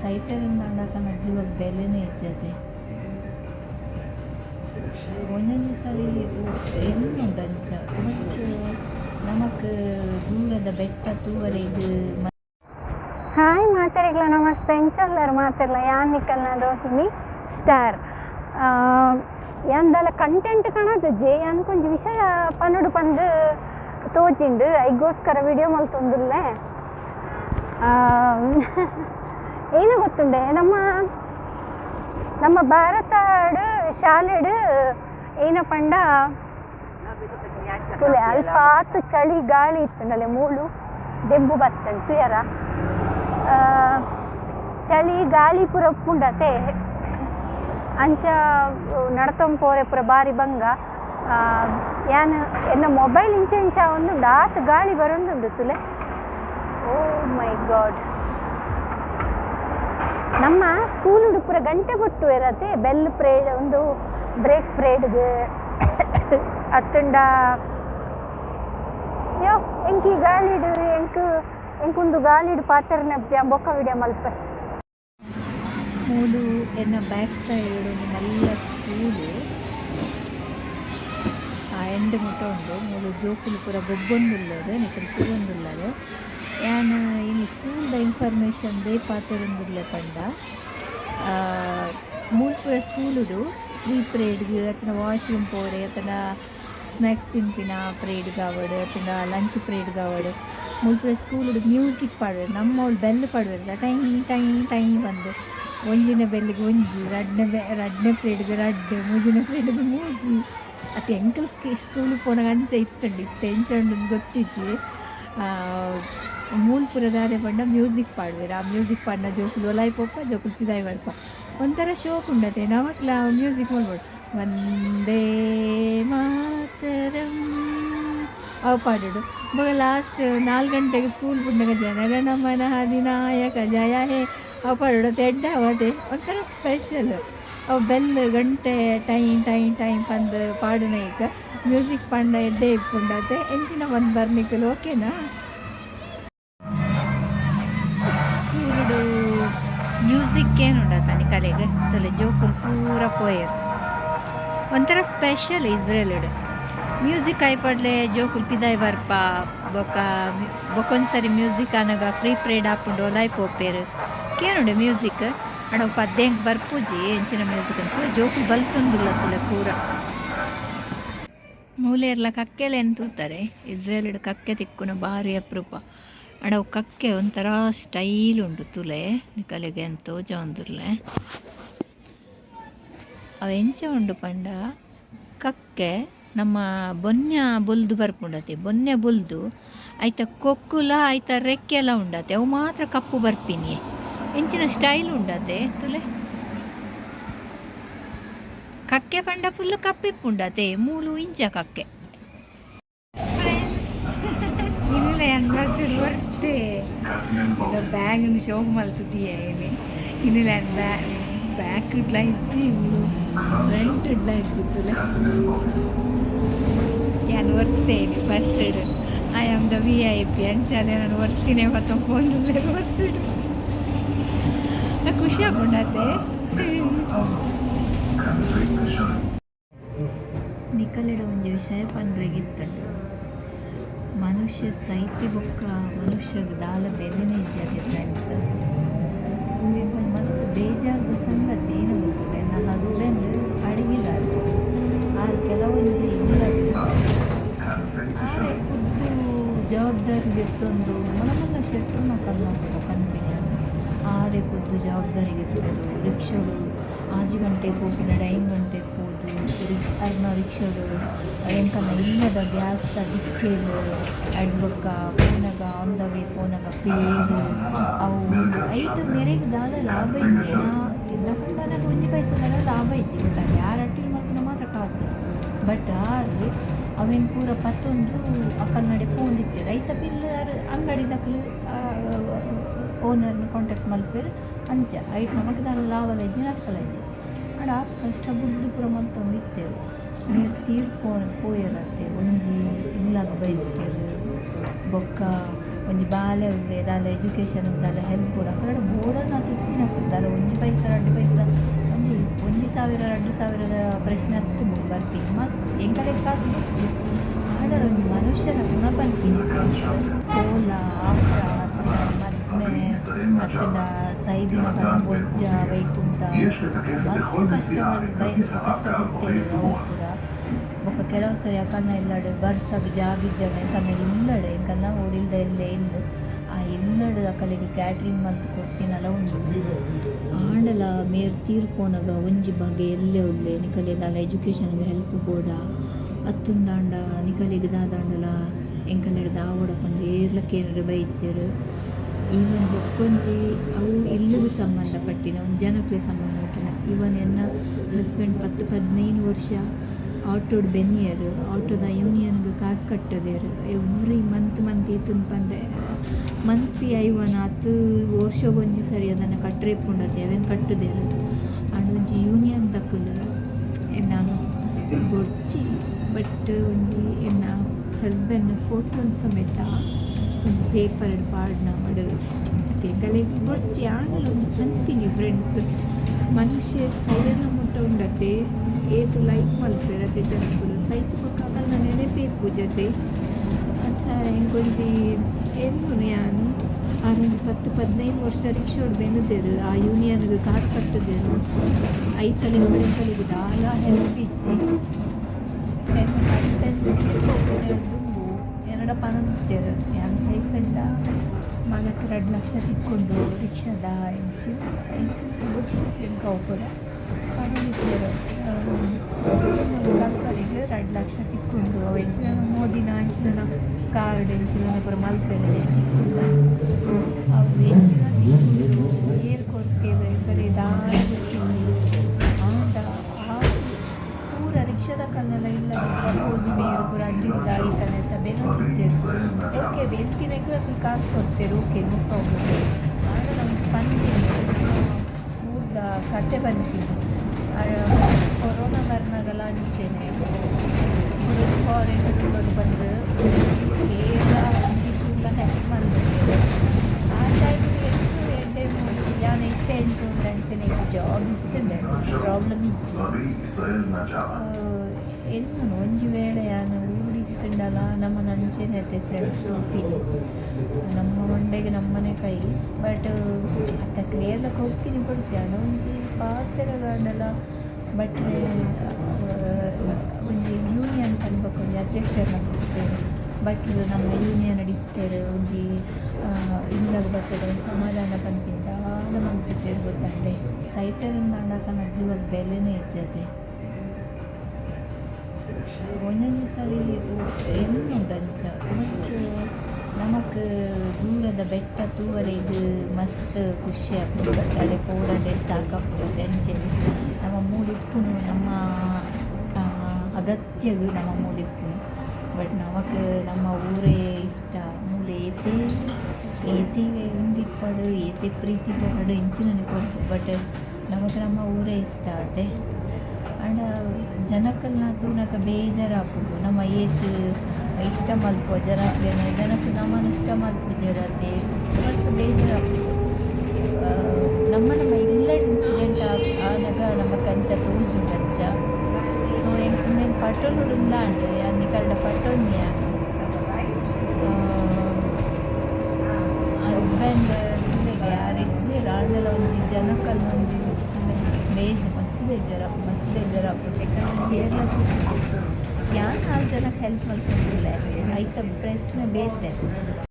ಸೈತರಿಂದ ಆಡಕನ ಜೀವಕ್ಕೆ ಬೆಲೆನೇ ಇಜ್ಜದೆ ಒಂದೊಂದು ಸರಿ ಎನ್ನುಂಡು ಅಂಚ ಮತ್ತು ನಮಕ್ ದೂರದ ಬೆಟ್ಟ ತೂವರೆ ಇದು ಹಾಯ್ ಮಾತಾಡಿಗ್ಲ ನಮಸ್ತೆ ಎಂಚಲ್ಲರು ಮಾತಾಡಲ ಯಾನ್ ನಿಕ್ಕಲ್ನ ದೋಹಿನಿ ಸ್ಟಾರ್ ಯಾಂದಲ ಕಂಟೆಂಟ್ ಕಾಣದು ಜೆ ಅನ್ಕೊಂಜಿ ವಿಷಯ ಪನ್ನುಡು ಪಂದು ತೋಜಿಂಡು ಐಗೋಸ್ಕರ ವಿಡಿಯೋ ಮಲ್ತೊಂದುಲ್ಲೆ ಏನು ಗೊತ್ತುಂಡೆ? ನಮ್ಮ ನಮ್ಮ ಭಾರತ ಶಾಲೆಡ್ ಏನ ಪಂಡ ತುಲೆ ಅಲ್ಪ ಆತು ಚಳಿ ಗಾಳಿ ಇತ್ತಂಡಲೆ ಮೂಲು ದೆಬ್ಬು ಬತ್ತಂಡು ತುಯರ ಚಳಿ ಗಾಳಿ ಪುರ ಉಪ್ಪುಂಡತೆ. ಅಂಚ ನಡತಂ ಪೋರೆ ಪುರ ಬಾರಿ ಬಂಗ. ಯಾನ್ ಎನ್ನ ಮೊಬೈಲ್ ಇಂಚ ಇಂಚ ಒಂದು ಡಾತ್ ಗಾಳಿ ಬರೊಂದುಂಡು ತುಲೆ. ಓ ಮೈ ಗಾಡ್. ನಮ್ಮ ಸ್ಕೂಲ್ ಪೂರ ಗಂಟೆ ಕೊಟ್ಟು ಇರತ್ತೆ. ಬೆಲ್ ಪ್ರೇಡ್ ಒಂದು ಬ್ರೇಕ್ ಪ್ರೇಡ್ಗೆ ಅತ್ತಂಡ ಯೋ, ಎಂಕಿ ಗಾಳಿಡು ಎಂಕ್, ಎಂಕುಂದು ಗಾಳಿಡು ಪಾತ್ರನ ಬೊಕ್ಕ ವಿಡಿಯೋ ಮಲ್ಪ. ಮೂಲು ಎನ್ನ ಬ್ಯಾಕ್ ಸೈಡ್ ಮಲ್ಲ ಸ್ಕೂಲು ಆ ಎಂಡ್ ಮುಟ್ಟ ಉಂಡು ಮೂಲು ಜೋಕುಲು ಪೂರ ಗೊಬ್ಬೊಂದಿಲ್ಲದೆ ಯಾನ್ ಇನಿ ಇನ್ಫಾರ್ಮೇಷನ್ ದೇ ಪಾತೆರೊಂದುಲ್ಲೆ ಪಂಡ. ಆ, ಮೂಲು ಪೂರ ಸ್ಕೂಲುಡು ಫ್ರೀ ಪ್ರೇಡ್ ಅತ್ತನ ವಾಶ್ರೂಮ್ ಪೋರೆ ಅತನ ಸ್ನ್ಯಾಕ್ಸ್ ತಿಂಪಿನ ಪ್ರೇಡ್ ಕಾವಡು ಅತ್ತನ ಲಂಚ್ ಪ್ರೇಡ್ ಕಾವಡು ಮೂಲು ಪೂರ ಸ್ಕೂಲುಡು ಮ್ಯೂಸಿಕ್ ಪಾಡ್ವೆರ್ ನಮ್ಮ ಅವ್ಲು ಬೆಲ್ ಪಾಡ್ವೆರ್ದ ಟೈ ಟೈ ಟೈ ಬಂದು. ಒಂಜಿನ ಬೆಲ್ಲಿಗೆ ಒಂಜಿ ರಡ್ನೆ ಬೆ ರಡ್ನೆ ಪ್ಲೇಟ್ಗೆ ರಡ್ಡೆ ಮೂಜಿನ ಪ್ಲೇಟ್ಗೆ ಮೂಜಿ. ಅತ್ತ ಸ್ಕೂಲ್ ಪೋನಾಗ ಅಂಚೆ ಇತ್ತಂಡು ಇತ್ತೆ ಎಂಚ ಗೊತ್ತಿಜ್ಜಿ ಮೂಲ್ ಪುರದಾರೆ ಪಂಡ ಮ್ಯೂಸಿಕ್ ಪಾಡ್ವೆರ್ ಆ ಮ್ಯೂಸಿಕ್ ಪಾಡ್ನ ಜೋಕುಲು ಒಲಾಯಿ ಪೋಪ ಜೋಕುಲು ಪಿದಾಯಿ ಬರ್ಪ ಒಂಥರ ಶೋಕ್ ಉಂಡತೆ ನಮಕ್ಲ ಮ್ಯೂಸಿಕ್ ಮಾಡ್ಬೋದು ಒಂದೇ ಮಾತರಂ. ಅವು ಪಾಡೋಡು ಮಗ ಲಾಸ್ಟ್ ನಾಲ್ಕು ಗಂಟೆಗೆ ಸ್ಕೂಲ್ ಬಿಟ್ಟಾಗ ಜನಗಣಮನ ಹದಿನಾಯಕ ಜಯ ಹೇ. ಅವು ಪಾಡೋಡು ತೆಡ್ಡ ಅವದೆ ಒಂಥರ ಸ್ಪೆಷಲ್ ಅವು ಬೆಲ್ ಗಂಟೆ ಟೈಮ್ ಟೈಮ್ ಟೈಮ್ ಪಂದು ಪಾಡುನ ಈಗ. ಮ್ಯೂಸಿಕ್ ಪಂಡ ಎಡ್ಡೆ ಇಪ್ಪುಂಡತೆ ಎಂಚಿನ ಒಂದು ಬರ್ನಿಕಲು ಓಕೆನಾ ಪೋಯರ್ ಒಂಥರ ಸ್ಪೆಷಲ್ ಇಸ್ರೇಲ್ಡ್ ಮ್ಯೂಸಿಕ್ ಐಪಡ್ಲೆ ಜೋ ಕುಲ್ಪಿದಾಯ್ ಬರ್ಪ ಬೊಕ್ಕ ಬೊಕ್ಕೊಂದ್ಸರಿ ಮ್ಯೂಸಿಕ್ ಅನಗ ಫ್ರೀ ಪ್ರೇಡ್ ಹಾಕೊಂಡು ಒಲಾಯ್ ಪೋಪೇರು ಕೇನುಂಡೆ ಮ್ಯೂಸಿಕ್ ಅಡ ಪದ್ಯಂಕ್ ಬರ್ಪೂಜಿ ಎಂಚಿನ ಮ್ಯೂಸಿಕ್ ಅಂತ ಜೋಕು ಬಲ್ತೊಂದುಲ್ಲ ಪೂರ. ಮೂಲೆರ್ಲ ಕಕ್ಕೆಲೆ ಎಂತೂತಾರೆ ಇಸ್ರೇಲ್ಡ್ ಕಕ್ಕೆ ತಿಕ್ಕುನ ಭಾರಿ ಅಪರೂಪ. ಅಡ ಕಕ್ಕೆ ಒಂಥರ ಸ್ಟೈಲ್ ಉಂಡು ತುಲೆ, ನಿಕಲೆಗೆ ಅಂತ ಜವಂದುರ್ಲೆ ಅವು ಎಂಚ ಉಂಡು ಪಂಡ ಕಕ್ಕೆ ನಮ್ಮ ಬೊನ್ಯ ಬುಲ್ದು ಬರ್ಪುಂಡತೆ ಬೊನ್ನೆ ಬುಲ್ದು ಆಯ್ತ ಕೊಕ್ಕುಲ ಐತ ರೆಕ್ಕೆಲ ಉಂಡತೆ ಅವು ಮಾತ್ರ ಕಪ್ಪು ಬರ್ಪಿನಿ ಎಂಚಿನ ಸ್ಟೈಲ್ ಉಂಡತೆ ತುಲೆ? ಕಕ್ಕೆ ಪಂಡ ಫುಲ್ ಕಪ್ಪಿಪ್ಪುಂಡತೆ ಮೂಲು ಇಂಚ ಕಕ್ಕೆ. ಬರ್ತೆ. ಬ್ಯಾಗ್ ಶೋಕ್ ಮಲ್ತಿದ್ದೀಯ ಏನೇ? ಇನ್ನಿಲ್ಲ ಬ್ಯಾಗ್ ಬ್ಯಾಕ್ ಇಡ್ಲ ಇಚ್ಚಿ ಫ್ರಂಟ್ ಇಡ್ಲ ಇಚ್ಚಿತ್ತುಲೆ ಯಾನು ಬರ್ತೇನೆ ಬಸ್ ಇಡು I am the V I P ಅಂಚಾಲೆ ನಾನು ಬರ್ತೀನಿ ಮತ್ತು ಫೋನ್ ಬಸ್ ಇಡು ನಾ ಖುಷಿ ಆಗ್ಬಿಡತ್ತೆ. ನಿಖಲಿಡ ಒಂದು ವಿಷಯ ಪಂಡ್ರೆಗಿತ್ತಂಡು ಮನುಷ್ಯ ಸೈತಿ ಬೊಕ್ಕ ಮನುಷ್ಯಗೆ ದಾಲ ಬೆಲೆನೇ ಇದ್ದದೆ ಫ್ರೆಂಡ್ಸ್ ಮಸ್ತ್ ಬೇಜಾರದ ಸಂಗತಿ ಏನು ಗೊತ್ತಿಲ್ಲ ನನ್ನ ಹಸ್ಬೆಂಡ್ ಅಡಿಗಿಲ್ಲ ಆರು ಕೆಲವೊಂದು ಇಲ್ಲ ಆರೆ ಖುದ್ದು ಜವಾಬ್ದಾರಿಗೆ ತಂದು ಮನಮಲ್ಲ ಶೆಟ್ರು ಮಕ್ಕಳು ನೋಡ್ಬೋದು ಕಂತಿನ ಆರೆ ಖುದ್ದು ಜವಾಬ್ದಾರಿಗೆ ತಂದು ರಿಕ್ಷಾಡು ಆಜಿ ಗಂಟೆಗೆ ಹೋಗಿನ ಐದು ಗಂಟೆ ಹೋದು ಅರ್ನ ರಿಕ್ಷಾಡು ಎಂಕನ ಇಲ್ಲದ ಗ್ಯಾಸ್ ದಿಕ್ಕೇಲು ಅಡ್ಬಕ್ಕ, ಪೋನಗ ಆನ್ ದ ವೇ ಪೋನಗ, ಪೇರು, ಅವು ಐದು ಮೇರೆಗೆ ದಾದ ಲಾಭ ಇದ್ದೆ ನನಗೆ ಒಂಜಿ ಲಾಭ ಇತ್ತು. ಗೊತ್ತಾಗ ಯಾರು ಅಟ್ಟಿಲ್ ಮಾಡ್ಕೊಂಡು ಮಾತ್ರ ಕಾಸು. ಬಟ್ ಆರು ಅವೇನು ಪೂರ ಪತ್ತೊಂದು ಅಕ್ಕಲ್ನಡೆ ಪೋಂದಿತ್ತೆ ರೈತ ಬಿಲ್ಲರ್ ಅಂಗಡಿ ದಕ್ಕಲು ಓನರ್ನ ಕಾಂಟ್ಯಾಕ್ಟ್ ಮಲ್ಪೇರು ಅಂಚ. ಐಟ್ ನಮಗೆ ದಾಲ ಲಾವಲ ಇಜ್ಜಿ ನಷ್ಟಲ ಇಜ್ಜಿ. ಆಡ ಆತ್ ಕಷ್ಟ ಬುಡ್ದು ಪೂರ ಮಲ್ತೊಂದು ಇತ್ತೇವು ನೀರು ತೀರ್ಕೊ ಪೋಯರತ್ತೆ ಒಂಜಿ ಇಲ್ಲಾಗ ಬೈದಿರು ಬೊಕ್ಕ ಒಂಜಿ ಬಾಲೆ ಉಂಡೆ ದಾಲ ಎಜುಕೇಷನ್ ಉಂಡಾಲ ಹೆಲ್ಪ್ ಕೂಡ ಕಡೆ ಬೋರ್ಡನ್ನ ತಿಕ್ಕಿನ ಕೊಡ್ತಾರೆ. ಒಂಜಿ ಪೈಸ ರಡ್ಡು ಪೈಸ ಒಂಜಿ ಒಂದು ಸಾವಿರ, ಎರಡು ಸಾವಿರದ ಪ್ರಶ್ನೆ ಮೂರು ಬರ್ತೀನಿ ಮಸ್ತ್ ಎಂಕರೆ ಕಾಸು ಹೆಚ್ಚು ಆಡರ ಒಂದು ಮನುಷ್ಯನ ಗುಣ ಪಂಪಿನಿ ಕೋಲ, ಆಪ್ತ, ಮತ್ತೆ ಮತ್ತದ ಸೈದಿನ ಬೊಜ್ಜ ವೈಕುಂಠ, ಮಸ್ತ್ ಕಷ್ಟ ಕಷ್ಟಪಡ್ತೇವೆ ನಾವು ಪೂರ ಬೊಕ ಕೆಲವು ಸರಿ ಅಕ್ಕನ ಇಲ್ಲಡು ಬರ್ಸಾಗ ಜಾಗಿಜ್ಜನ ಎಂಕನ್ನ ಇಲ್ಲಡು ಎಂಕನ್ನ ಓಡಿಲ್ದ ಎಲ್ಲೇ ಇಲ್ಲ ಅಕಲಿಗೆ ಕ್ಯಾಟ್ರಿಂಗ್ ಮಂತ್ ಕೊಟ್ಟಿನಲ್ಲ ಉಂಡು ಆಂಡಲ ಮೇರ್ ತೀರ್ಪೋನಗ ಒಂಜಿ ಬಗೆ ಎಲ್ಲೇ ಉಳ್ಳೆ ನಿಕಲೆ ದಾಲ ಎಜುಕೇಷನ್ಗೆ ಹೆಲ್ಪ್ ಬೋಡ ಅತ್ತುಂದಾಂಡ ನಿಕಲೆಗೆ ದಾದಾಂಡಲ ಎಂಕಲೆಡ್ ದಾವಡ ಪಂದು ಕೇಂದ್ರ ಬೈಚರು. ಈವನ್ ಬೊಕ್ಕೊಂಜಿ ಅವು ಇಲ್ಲಿಗೆ ಸಂಬಂಧಪಟ್ಟಿನ, ಒಂದು ಜನಕ್ಕೆ ಸಂಬಂಧಪಟ್ಟಿನ. ಈವನ್ ಎನ್ನ ಹಸ್ಬೆಂಡ್ ಪತ್ತು ಪದಿನೈದು ವರ್ಷ. ಆಟೋಡ್ ಬೆನ್ನಿಯರು, ಆಟೋದ ಯೂನಿಯನ್ಗೆ ಕಾಸು ಕಟ್ಟದೇರು ಎವ್ರಿ ಮಂತ್ ಮಂತ್ ಇತ್ತು ಪಂದೆ. ಮಂತ್ಲಿ ಐವನ್ ಹತ್ತು ವರ್ಷಗೊಂದು ಸರಿ ಅದನ್ನು ಕಟ್ರೇಪುಂಡತೆ ಅವೇನು ಕಟ್ಟದೇರು ಒಂಜಿ ಯೂನಿಯನ್ ತಕ್ಕಲು ಎನ್ನ ಗೊಡ್ಚಿ ಬಟ್ ಒಂಜಿ ಎನ್ನ ಹಸ್ಬೆಂಡ್ ಫೋಟೋನ್ ಸಮೇತ ಒಂದು ಪೇಪರ್ ಪಾಡ್ನ ಮಾಡು. ಗಲೆ ಗೊಡ್ಚಿ ಒಂದು ಅಂತೀನಿ ಫ್ರೆಂಡ್ಸ್. ಮನುಷ್ಯ ಸೈಲೆಂಟ್ ಮುಟ್ಟ ಏತು ಲೈಕ್ ಮಲ್ಪೆರತೆ ಜನಗಳು ಸೈತು ಪಕ್ಕಲ್ಲ ನೆನೆಬೇಕು ಜೊತೆ ಅಚ್ಚಾ ಇಂಕೊಂಜಿ ಏನು ನಾನು ಆರೊಂಜಿ ಪತ್ತು ಪದಿನೈದು ವರ್ಷ ರಿಕ್ಷೋಡ್ ಬೆನ್ನದೇರು ಆ ಯೂನಿಯನ್ಗೆ ಕಾಸು ಕಟ್ಟದೇರು ಐತಲಿಗೆ ಬಳಿಕಲಿಗೆ ದಾಲ ಹೆಲ್ಪ್ ಇಚ್ಚಿ. ಎರಡ ಪನ ಬಿತ್ತೇರು ಯಾನ್ ಸೈತಂಡ ಮಗಕ್ಕೆ ಎರಡು ಲಕ್ಷ ತಿಕ್ಕೊಂಡು ರಿಕ್ಷಾದ ಇಂಚು ಇಂಚು ಗೊತ್ತಿತ್ತು ಕವು ಕೂಡ. ಕಲ್ಪರಿಗೆ ಎರಡು ಲಕ್ಷ ತಿಕ್ಕೊಂಡು ಅವು ಹೆಂಚಿನ ಮೋದಿನ ಹೆಂಚಿನ ಕಾರ್ಡ್ ಹೆಂಚಿನ ಪುರ ಮಲ್ಪೆರೆ ಅವು ಹೆಂಚಿನ ತಿಕ್ಕೊಂಡು ಏರ್ ಕೊಡ್ತೇವೆ ಬರೀ ದಾರಿ ಗೊತ್ತಿಲ್ಲ ಆಂಡ ಆ ಪೂರ ರಿಕ್ಷಾದ ಕಲ್ಲೆಲ್ಲ ಇಲ್ಲ ಓದಿ ಬೇರು ಪೂರ ಅಡ್ಡಿಲ್ಲ ಆಯ್ತಾನೆ ಅಂತ ಬೆನ್ನತ್ತಿದ್ದೇವೆ ಓಕೆ ಬೆಂತಿನಾಗ ಕಾಸು ಕೊಡ್ತೇವೆ ಓಕೆ ನೋ ಪ್ರಾಬ್ಲಮ್ ಆಗ ಈಗ ಕತೆ ಬಂದಿದೆ ಕೊರೋನಾ ಬರ್ನಾಗೆಲ್ಲ ಅಂಚೇನೆ ಫಾರಿನ್ ಬಂದು ಎಲ್ಲ ಒಂದಿಸೂರ್ಲ ಕತೆ ಆ ಟೈಮಿಗೆ ಎಷ್ಟು ಎಂಟೇ ಯಾನು ಇತ್ತೆ ಎಂಚೂರು ಅಂಚೇನೆ ಜಾಬ್ ಇತ್ತಂದೆ ಪ್ರಾಬ್ಲಮ್ ಇಚ್ಚೆ ಎನ್ನು ಒಂಜಿ ವೇಳೆ ಯಾನು ಊಡಿತ್ತಂಡಲ ನಮ್ಮ ನಂಚೆನೆ ಐತೆ ಫ್ರೆಂಡ್ಸ್ ತೋಪಿನಿ ನಮ್ಮ ಮಂಡೆಗೆ ನಮ್ಮನೆ ಕೈ. ಬಟ್ ಅತ್ತ ಕ್ಲಿಯರ್ಲಕ್ಕೆ ಹೋಗ್ತೀನಿ ಕೊಡ್ಸಿ ಒಂಜಿ ಪಾತ್ರೆಗಾಂಡಲ ಬಟ್ರೆ ಒಂಜಿ ಯೂನಿಯನ್ ಅನ್ಬೇಕು ಒಂಜಿ ಅಧ್ಯಕ್ಷರನ್ನ ಕೊಡ್ತೇವೆ ಬಟ್ ನಮ್ಮ ಯೂನಿಯನ್ ನಡೀತಾರೆ ಒಂಜಿ ಇಂಗ್ಲಾಗ ಬರ್ತದೆ ಸಮಾಧಾನ ಪನ್ಪಿಂದ ಮಂತ್ರಿ ಸೇರಿ ಗೊತ್ತಂಡೆ ಸೈತರಿಂದ ಅಂಡಕನ ಜೀವದ ಬೆಲೆನೇ ಇಜ್ಜತೆ ಒಂದೊಂದು ಸರಿ ಎನ್ನುಂಡಂಚ ಮತ್ತು ನಮಕ್ ದೂರದ ಬೆಟ್ಟ ತೂವರೆಗ್ ಮಸ್ತ್ ಖುಷಿ ಆಗ್ತದೆ ಬಟ್ ಅಲ್ಲೇ ಪೋರಡೆ ಸಾಕಾಗ್ತದೆ ಅಂಚೆ ನಮ್ಮ ಮೂಡಿಪ್ಪುನು ನಮ್ಮ ಆ, ಅಗತ್ಯಗ್ ನಮ್ಮ ಮೂಡಿಪ್ಪುನು ಬಟ್ ನಮಕ್ ನಮ್ಮ ಊರೆ ಇಷ್ಟ ಮೂಲೆ ಏತೆ ಉಂದಿಪ್ಪಡು ಏತೆ ಪ್ರೀತಿ ಪಡು ಇಂಚಿನ ಕೊಡ್ತು ಬಟ್ ನಮಗೆ ನಮ್ಮ ಊರೇ ಇಷ್ಟ ಆತೆ ಆಂಡ ಜನಕ್ಕಲ್ನ ತೂನಕ ಬೇಜಾರಾಪುಡು ನಮ್ಮ ಏತ್ ಇಷ್ಟ ಮಲ್ಪುವ ಜನಕ್ಲೇನೆ ಜನಕ್ಕೆ ನಮ್ಮನ್ನು ಇಷ್ಟ ಮಲ್ಪು ಜರತೆ ಮಸ್ತ್ ಬೇಜಾರಾಪುಡು ಆ, ನಮ್ಮ ನಮ್ಮ ಇಲ್ಲಡ್ ಇನ್ಸಿಡೆಂಟ್ ಆದಾಗ ನಮ್ಮ ಕಂಚ ತೋಜು ಕಂಚ ಸೊ ಎಂಪುಂದೇನು ಪಟೋಲು ಉಂದಾಂಡ್ ಯಾನಿ ಕಳ್ಳ ಪಟೋನ್ಯ ಹಸ್ಬೆಂಡ್ ಯಾರಿದ್ದೆ ರಾಂಡಲ ಒಂಜಿ ಜನಕ್ಕಲ್ಲ ಒಂಜಿ ಬೇಜ್ ಮಸ್ತ್ ಬೇಜಾರ ಮಸ್ತ್ ಬೇಜಾರ ಚೇರ್ಲ ಯಾನ್ ನಾಲ್ಕು ಜನಕ್ಕೆ ಹೆಲ್ಪ್ ಮಾಡ್ಕೊಂಡಿಲ್ಲ ಆಯ್ತ ಪ್ರಶ್ನೆ ಬೇತೆ